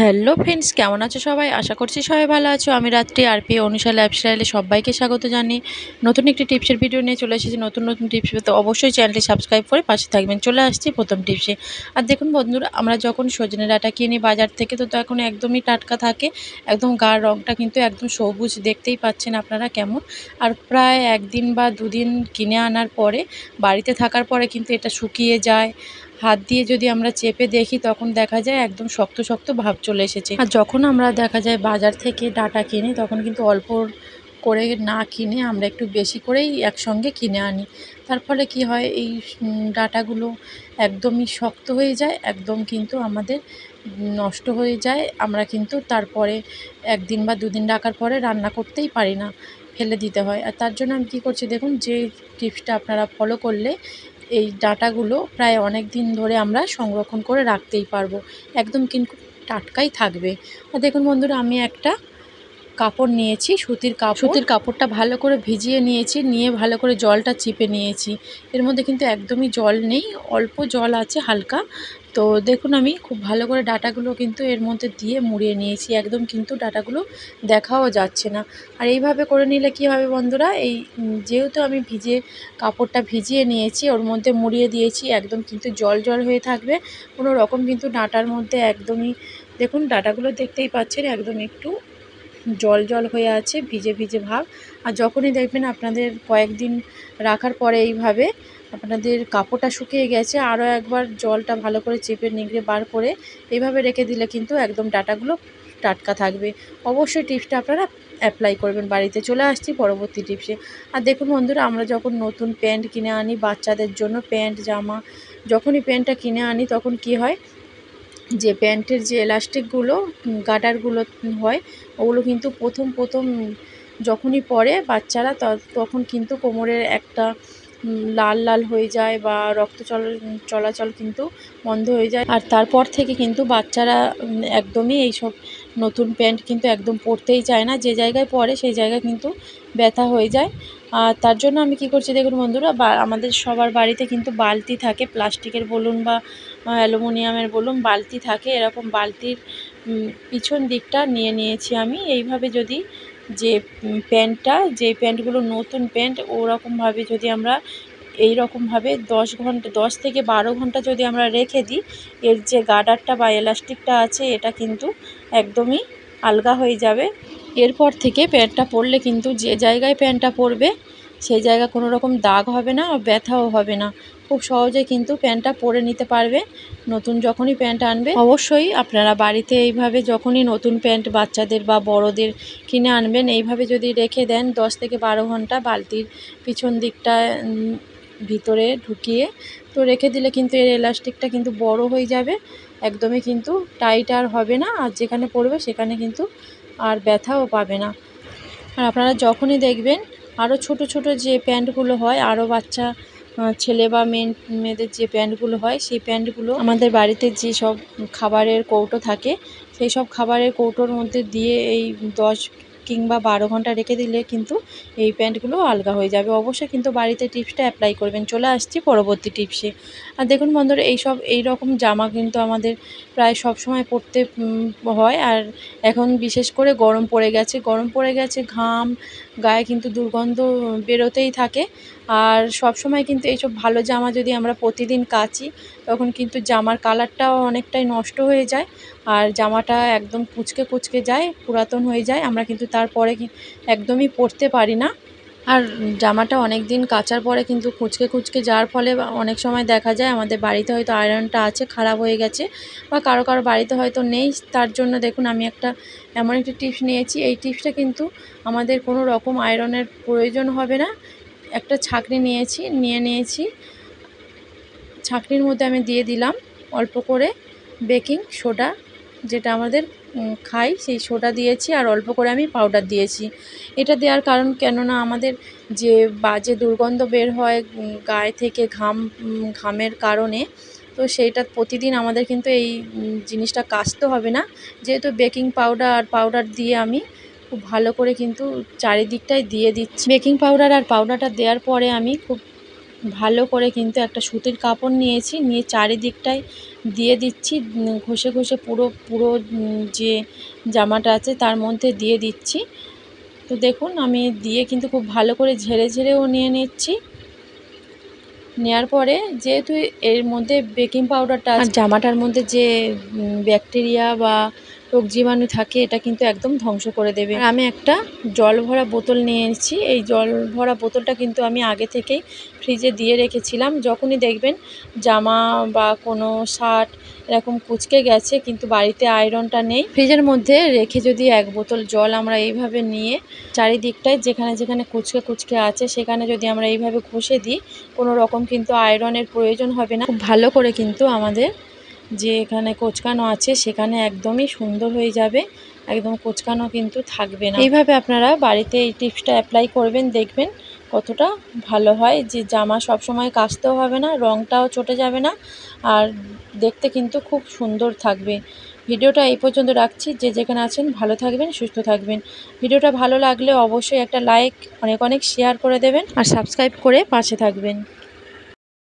Hello friends, কেমন আছো সবাই? আশা করছি সবাই ভালো আছো। আমি রাত্রি আরপি, অনুষা লাইফস্টাইলে সবাইকে স্বাগত জানি নতুন একটি টিপসের ভিডিও নিয়ে চলে এসেছি। নতুন নতুন টিপস পেতে অবশ্যই চ্যানেলটি সাবস্ক্রাইব করে পাশে থাকবেন। চলে আসছি প্রথম টিপসে। আর দেখুন বন্ধুরা, আমরা যখন সজনে ডাটা কিনি বাজার থেকে, তো এখন একদমই টাটকা থাকে, একদম গার রঙটা কিন্তু একদম সবুজ। দেখতেই পাচ্ছেন আপনারা কেমন। আর প্রায় একদিন বা দুদিন কিনে আনার পরে, বাড়িতে থাকার পরে কিন্তু এটা শুকিয়ে যায়। হাত দিয়ে যদি আমরা চেপে দেখি, তখন দেখা যায় একদম শক্ত শক্ত ভাব চলে এসেছে। আর যখন আমরা দেখা যায় বাজার থেকে ডাটা কিনি, তখন কিন্তু অল্প করে না কিনে আমরা একটু বেশি করেই একসঙ্গে কিনে আনি। তার ফলে কি হয়, এই ডাটাগুলো একদমই শক্ত হয়ে যায়, একদম কিন্তু আমাদের নষ্ট হয়ে যায়। আমরা কিন্তু তারপরে একদিন বা দুদিন রাখার পরে রান্না করতেই পারি না, ফেলে দিতে হয়। আর তার জন্য আমি কী করছি, দেখুন, যে টিপসটা আপনারা ফলো করলে এই ডাটাগুলো প্রায় অনেক দিন ধরে আমরা সংরক্ষণ করে রাখতেই পারব। একদম কিন্তু টাটকাই থাকবে। আর দেখুন বন্ধুরা, আমি একটা কাপড় নিয়েছি, সুতির কাপড়। সুতির কাপড়টা ভালো করে ভিজিয়ে নিয়েছি, নিয়ে ভালো করে জলটা চিপে নিয়েছি। এর মধ্যে কিন্তু একদমই জল নেই, অল্প জল আছে হালকা। তো দেখুন আমি খুব ভালো করে ডাটাগুলো কিন্তু এর মধ্যে দিয়ে মুড়িয়ে নিয়েছি, একদম কিন্তু ডাটাগুলো দেখাও যাচ্ছে না। আর এইভাবে করে নিলে কি হবে বন্ধুরা, এই যেহেতু আমি ভিজে কাপড়টা ভিজিয়ে নিয়েছি, ওর মধ্যে মুড়িয়ে দিয়েছি, একদম কিন্তু জল জল হয়ে থাকবে। কোনো রকম কিন্তু ডাটার মধ্যে একদমই, দেখুন ডাটাগুলো দেখতেই পাচ্ছেন, একদম একটু জল জল হয়ে আছে, ভিজে ভিজে ভাব। আর যখনই দেখবেন আপনাদের কয়েকদিন রাখার পরে এইভাবে আপনাদের কাপড়টা শুকিয়ে গেছে, আরও একবার জলটা ভালো করে চেপে নিগড়ে বার করে এইভাবে রেখে দিলে কিন্তু একদম ডাটাগুলো টাটকা থাকবে। অবশ্যই টিপসটা আপনারা অ্যাপ্লাই করবেন বাড়িতে। চলে আসছি পরবর্তী টিপসে। আর দেখুন বন্ধুরা, আমরা যখন নতুন প্যান্ট কিনে আনি বাচ্চাদের জন্য, প্যান্ট, জামা, যখনই প্যান্টটা কিনে আনি তখন কি হয়? যে প্যান্টের যে এলাস্টিকগুলো গার্ডারগুলো হয়, ওগুলো কিন্তু প্রথম প্রথম যখনই পরে বাচ্চারা তখন কিন্তু কোমরের একটা লাল লাল হয়ে যায় বা রক্ত চল, চলাচল কিন্তু বন্ধ হয়ে যায়। আর তারপর থেকে কিন্তু বাচ্চারা একদমই এইসব নতুন প্যান্ট কিন্তু একদম পরতেই চায় না। যে জায়গায় পরে সেই জায়গায় কিন্তু ব্যথা হয়ে যায়। আর তার জন্য আমি কি করছি দেখুন বন্ধুরা, বা আমাদের সবার বাড়িতে কিন্তু বালতি থাকে, প্লাস্টিকের বলুন বা অ্যালুমিনিয়ামের বলুন, বালতি থাকে, এরকম বালতির পিছন দিকটা নিয়ে নিয়েছি আমি। এইভাবে যদি যে প্যান্টটা, যে প্যান্টগুলো নতুন প্যান্ট, ওরকমভাবে যদি আমরা এই রকমভাবে দশ ঘণ্টা, দশ থেকে বারো ঘণ্টা যদি আমরা রেখে দিই, এর যে গার্ডারটা বা এলাস্টিকটা আছে, এটা কিন্তু একদমই আলগা হয়ে যাবে। এরপর থেকে প্যান্টটা পরলে কিন্তু যে জায়গায় প্যান্টটা পরবে সেই জায়গা কোনো রকম দাগ হবে না আর ব্যথাও হবে না। খুব সহজে কিন্তু প্যান্টটা পরে নিতে পারবে। নতুন যখনই প্যান্ট আনবে, অবশ্যই আপনারা বাড়িতে এইভাবে যখনই নতুন প্যান্ট বাচ্চাদের বা বড়দের কিনে আনবেন, এইভাবে যদি রেখে দেন, দশ থেকে বারো ঘণ্টা বালতির পিছন দিকটা ভিতরে ঢুকিয়ে, তো রেখে দিলে কিন্তু এর এলাস্টিকটা কিন্তু বড় হয়ে যাবে। একদমই কিন্তু টাইট আর হবে না, আর যেখানে পড়বে সেখানে কিন্তু আর ব্যথাও পাবে না। আর আপনারা যখনই দেখবেন আরও ছোট ছোট যে প্যান্টগুলো হয় আরও বাচ্চা ছেলে বা মেয়ে, মেয়েদের যে প্যান্টগুলো হয়, সেই প্যান্টগুলো আমাদের বাড়িতে যে সব খাবারের কৌটো থাকে, সেই সব খাবারের কৌটোর মধ্যে দিয়ে এই দশ কিংবা বারো ঘণ্টা রেখে দিলে কিন্তু এই প্যান্টগুলো আলগা হয়ে যাবে। অবশ্যই কিন্তু বাড়িতে টিপসটা অ্যাপ্লাই করবেন। চলে আসছি পরবর্তী টিপসে। আর দেখুন বন্ধুরা এই রকম জামা কিন্তু আমাদের প্রায় সব সময় পরতে হয়। আর এখন বিশেষ করে গরম পড়ে গেছে। গরম পড়ে গেছে ঘাম গায়ে কিন্তু দুর্গন্ধ বেরোতেই থাকে। আর সব সময় কিন্তু এইসব ভালো জামা যদি আমরা প্রতিদিন কাচি, তখন কিন্তু জামার কালারটাও অনেকটাই নষ্ট হয়ে যায়। আর জামাটা একদম কুচকে কুচকে যায়, পুরাতন হয়ে যায়। আমরা কিন্তু তারপরে একদমই পরতে পারি না। আর জামাটা অনেক দিন কাচার পরে কিন্তু কুচকে কুচকে যাওয়ার ফলে অনেক সময় দেখা যায় আমাদের বাড়িতে হয়তো আয়রনটা আছে, খারাপ হয়ে গেছে বা কারও কারও বাড়িতে হয়তো নেই, তার জন্য দেখুন আমি একটা এমন একটি টিপস নিয়েছি। এই টিপসটা কিন্তু আমাদের কোনো রকম আয়রনের প্রয়োজন হবে না। একটা ছাঁকনি নিয়েছি, নিয়ে নিয়েছি। ছাঁকনির মধ্যে আমি দিয়ে দিলাম অল্প করে বেকিং সোডা যেটা আমাদের খাই, সেই সোডা দিয়েছি আর অল্প করে আমি পাউডার দিয়েছি। এটা দেওয়ার কারণ কেননা আমাদের যে বাজে দুর্গন্ধ বের হয় গায়ে থেকে ঘাম ঘামের কারণে, তো সেইটা প্রতিদিন আমাদের কিন্তু এই জিনিসটা কাচতে হবে না। যেহেতু বেকিং পাউডার আর পাউডার দিয়ে আমি খুব ভালো করে কিন্তু চারিদিকটাই দিয়ে দিচ্ছি। বেকিং পাউডার আর পাউডারটা দেওয়ার পরে আমি খুব ভালো করে কিন্তু একটা সুতির কাপড় নিয়েছি নিয়ে চারিদিকটায় দিয়ে দিচ্ছি ঘষে ঘষে পুরো পুরো যে জামাটা আছে তার মধ্যে দিয়ে দিচ্ছি। তো দেখুন আমি দিয়ে কিন্তু খুব ভালো করে ঝেড়ে ঝেড়েও নিয়ে নিচ্ছি। নেওয়ার পরে যেহেতু এর মধ্যে বেকিং পাউডারটা জামাটার মধ্যে যে ব্যাকটেরিয়া বা রোগ জীবাণু থাকে, এটা কিন্তু একদম ধ্বংস করে দেবে। আমি একটা জল ভরা বোতল নিয়ে এসেছি। এই জল ভরা বোতলটা কিন্তু আমি আগে থেকেই ফ্রিজে দিয়ে রেখেছিলাম। যখনই দেখবেন জামা বা কোনো শার্ট এরকম কুচকে গেছে, কিন্তু বাড়িতে আয়রনটা নেই। ফ্রিজের মধ্যে রেখে যদি এক বোতল জল আমরা এইভাবে নিয়ে চারিদিকটায় যেখানে যেখানে কুচকে কুচকে আছে, সেখানে যদি আমরা এইভাবে ঘষে দিই, কোনো রকম কিন্তু আয়রনের প্রয়োজন হবে না। খুব ভালো করে কিন্তু আমাদের যে এখানে কোচকানো আছে, সেখানে একদমই সুন্দর হয়ে যাবে। একদম কোচকানো কিন্তু থাকবে না। এইভাবে আপনারা বাড়িতে এই টিপসটা অ্যাপ্লাই করবেন, দেখবেন কতটা ভালো হয়। যে জামা সব সময় কাচতেও হবে না রঙটাও চটে যাবে না, আর দেখতে কিন্তু খুব সুন্দর থাকবে। ভিডিওটা এই পর্যন্ত রাখছি। যে যেখানে আছেন, ভালো থাকবেন, সুস্থ থাকবেন। ভিডিওটা ভালো লাগলে অবশ্যই একটা লাইক অনেক অনেক শেয়ার করে দেবেন, আর সাবস্ক্রাইব করে পাশে থাকবেন।